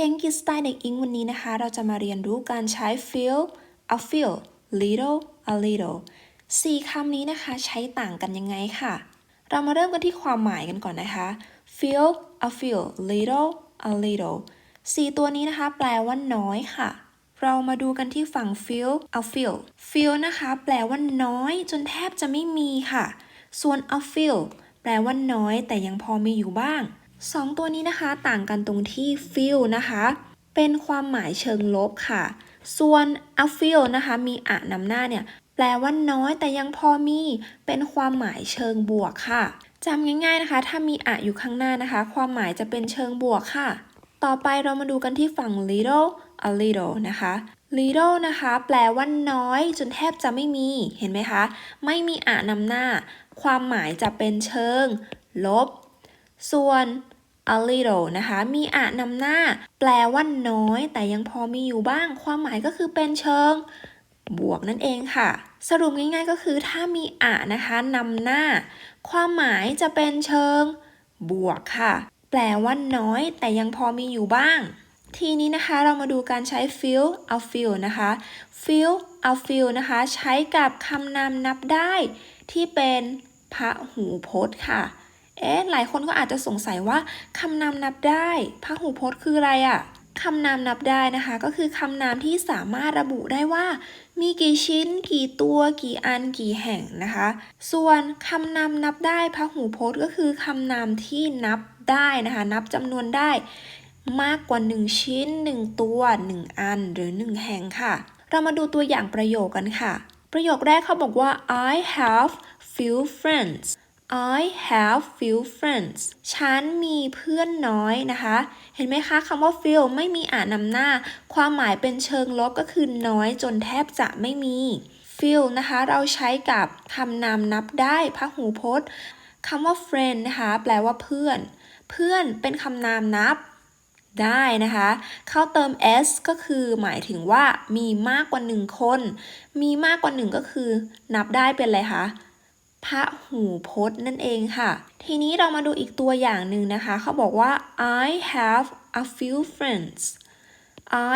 เคอังกฤษสไตล์เด็กอิงวันนี้นะคะ เราจะมาเรียนรู้การใช้ feel a feel little a little สี่คำนี้นะคะใช้ต่างกันยังไงค่ะ เรามาเริ่มกันที่ความหมายกันก่อนนะคะ feel a feel little a little สี่ตัวนี้นะคะ แปลว่าน้อยค่ะ เรามาดูกันที่ฝั่ง feel a feel feel นะคะ แปลว่าน้อย จนแทบจะไม่มีค่ะ ส่วน a feel แปลว่าน้อย แต่ยังพอมีอยู่บ้าง สองตัวนี้นะคะต่างกันตรงที่ feel นะคะ เป็นความหมายเชิงลบค่ะ ส่วน a feel นะคะมีอะนำหน้าเนี่ยแปลว่าน้อยแต่ยังพอมี เป็นความหมายเชิงบวกค่ะจำง่ายๆนะคะ ถ้ามีอะอยู่ข้างหน้านะคะ ความหมายจะเป็นเชิงบวกค่ะ ต่อไปเรามาดูกันที่ฝั่ง little a little นะคะ little นะคะ แปลว่าน้อย จนแทบจะไม่มี เห็นไหมคะ ไม่มีอะนำหน้า ความหมายจะเป็นเชิง ลบ ส่วน a little นะคะ มีอะนำหน้า แปลว่าน้อย แต่ยังพอมีอยู่บ้าง ความหมายก็คือเป็นเชิง บวกนั่นเองค่ะ สรุปง่ายๆก็คือถ้ามีอะนะคะนำหน้า ความหมายจะเป็นเชิง บวกค่ะ แปลว่าน้อย แต่ยังพอมีอยู่บ้าง ทีนี้นะคะเรามาดูการใช้ feel a feel นะคะ feel a feel นะคะ ใช้กับคำนามนับได้ ที่เป็นพระหูพจน์ค่ะ เอ๊ะหลายคนก็อาจจะสงสัยว่าคำนามนับได้พหูพจน์คืออะไรอะคำนามนับได้นะคะ ก็คือคำนามที่สามารถระบุได้ว่า มีกี่ชิ้น กี่ตัว กี่อัน กี่แห่งนะคะ ส่วนคำนามนับได้พหูพจน์ก็คือคำนามที่นับได้นะคะ นับจำนวนได้มากกว่า 1 ชิ้น 1 ตัว 1 อัน หรือ 1 แห่งค่ะ เรามาดูตัวอย่างประโยคกันค่ะ ประโยคแรกเขาบอกว่า I have few friends I have few friends ฉันมีเพื่อนน้อยนะคะ เห็นไหมคะคำว่า few ไม่มีอ่านนำหน้า ความหมายเป็นเชิงลบก็คือน้อยจนแทบจะไม่มี few นะคะ เราใช้กับคำนามนับได้พหูพจน์คำว่า friend นะคะ แปลว่าเพื่อน เพื่อนเป็นคำนามนับได้นะคะ เข้าเติม s ก็คือหมายถึงว่ามีมากกว่า 1 คน มีมากกว่า 1 ก็คือ นับได้เป็นอะไรคะ พระหูพจน์นั่นเองค่ะ ทีนี้เรามาดูอีกตัวอย่างหนึ่งนะคะ เขาบอกว่า I have a few friends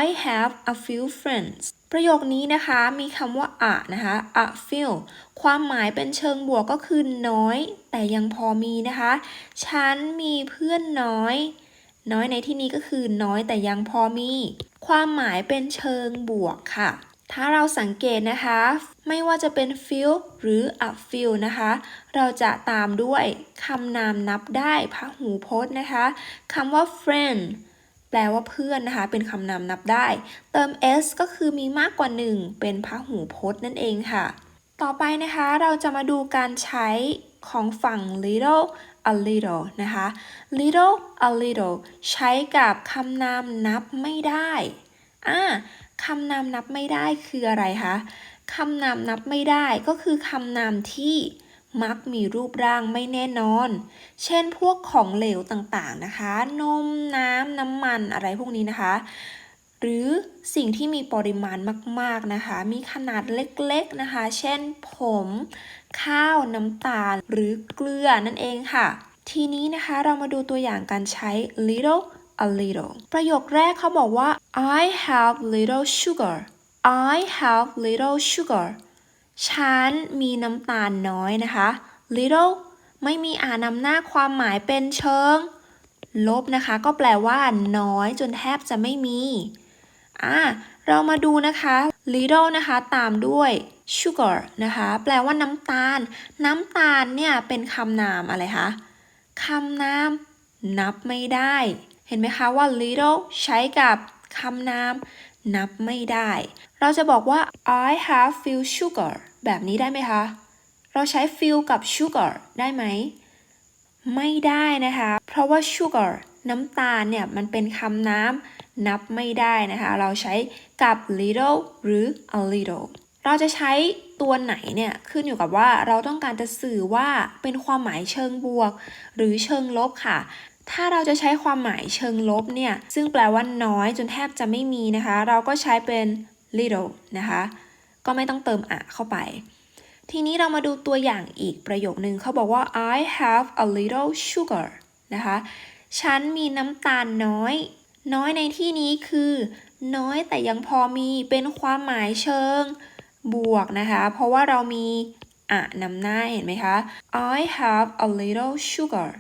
I have a few friends ประโยคนี้นะคะมีคำว่า a นะคะ a few ความหมายเป็นเชิงบวกก็คือน้อย แต่ยังพอมีนะคะ ฉันมีเพื่อนน้อย น้อยในที่นี้ก็คือน้อยแต่ยังพอมี ความหมายเป็นเชิงบวกค่ะ ถ้าเราสังเกตนะคะ ไม่ว่าจะเป็น feel หรือ a feel นะคะ เราจะตามด้วยคำนามนับได้พหูพจน์นะคะคำว่า friend แปลว่าเพื่อนนะคะ เป็นคำนามนับได้ เติม s ก็คือมีมากกว่า 1 เป็นพหูพจน์นั่นเองค่ะ ต่อไปนะคะเราจะมาดูการใช้ของฝั่ง little a little นะคะ little a little ใช้กับคำนามนับไม่ได้อ่า คำนามนับไม่ได้คืออะไรคะคำนามนับไม่ได้ก็คือคำนามที่มักมีรูปร่างไม่แน่นอน เช่นพวกของเหลวต่างๆนะคะ นม น้ำ น้ำมันอะไรพวกนี้นะคะ หรือสิ่งที่มีปริมาณมากๆนะคะ มีขนาดเล็กๆนะคะ เช่นผม ข้าว น้ำตาล หรือเกลือนั่นเองค่ะ ทีนี้นะคะเรามาดูตัวอย่างการใช้ little a little ประโยคแรกเขาบอกว่า I have little sugar I have little sugar ฉันมีน้ำตาลน้อยนะคะ little ไม่มีอ่านำหน้าความหมายเป็นเชิง ลบนะคะ ก็แปลว่า น้อยจนแทบจะไม่มี อ่า เรามาดูนะคะ little นะคะ ตามด้วย sugar นะคะ แปลว่าน้ำตาล น้ำตาลเนี่ยเป็นคำนามอะไรคะคำนามนับไม่ได้ เห็นไหมคะว่า little ใช้กับคำนามนับไม่ได้ เราจะบอกว่า I have few sugar แบบนี้ได้ไหมคะ เราใช้ few กับ sugar ได้ไหม ไม่ได้นะคะ เพราะว่า sugar น้ำตาลเนี่ยมันเป็นคำน้ำนับไม่ได้นะคะ เราใช้กับ little หรือ a little เราจะใช้ตัวไหนเนี่ยขึ้นอยู่กับว่าเราต้องการจะสื่อว่าเป็นความหมายเชิงบวก หรือเชิงลบค่ะ ถ้าเราจะใช้ความหมายเชิงลบเนี่ย ซึ่งแปลว่าน้อยจนแทบจะไม่มีนะคะ เราก็ใช้เป็น little นะคะ ก็ไม่ต้องเติมอะเข้าไป ทีนี้เรามาดูตัวอย่างอีกประโยคนึงเขาบอกว่า I have a little sugar นะคะ ฉันมีน้ำตาลน้อย น้อยในที่นี้คือ น้อยแต่ยังพอมีเป็นความหมายเชิงบวกนะคะ เพราะว่าเรามีอะนำหน้าเห็นไหมคะ I have a little sugar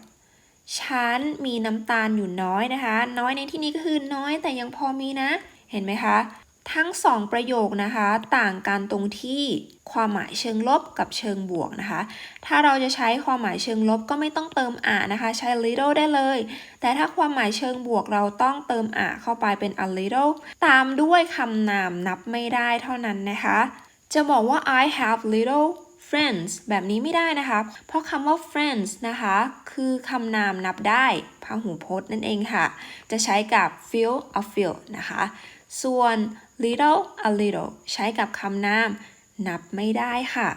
ฉันมีน้ำตาลอยู่น้อยนะคะ น้อยในที่นี้ก็คือน้อยแต่ยังพอมีนะ เห็นไหมคะ ทั้งสองประโยคนะคะ ต่างกันตรงที่ความหมายเชิงลบกับเชิงบวกนะคะ ถ้าเราจะใช้ความหมายเชิงลบก็ไม่ต้องเติมอะนะคะ ใช้ little ได้เลย แต่ถ้าความหมายเชิงบวกเราต้องเติมอะเข้าไปเป็น a little ตามด้วยคำนามนับไม่ได้เท่านั้นนะคะ จะบอกว่า I have little friends แบบนี้ไม่ได้นะคะ เพราะคำว่า friends นะคะ คือคำนามนับได้พหูพจน์นั่นเองค่ะ จะใช้กับ feel a feel นะคะ ส่วน little a little ใช้กับคำนามนับไม่ได้ค่ะ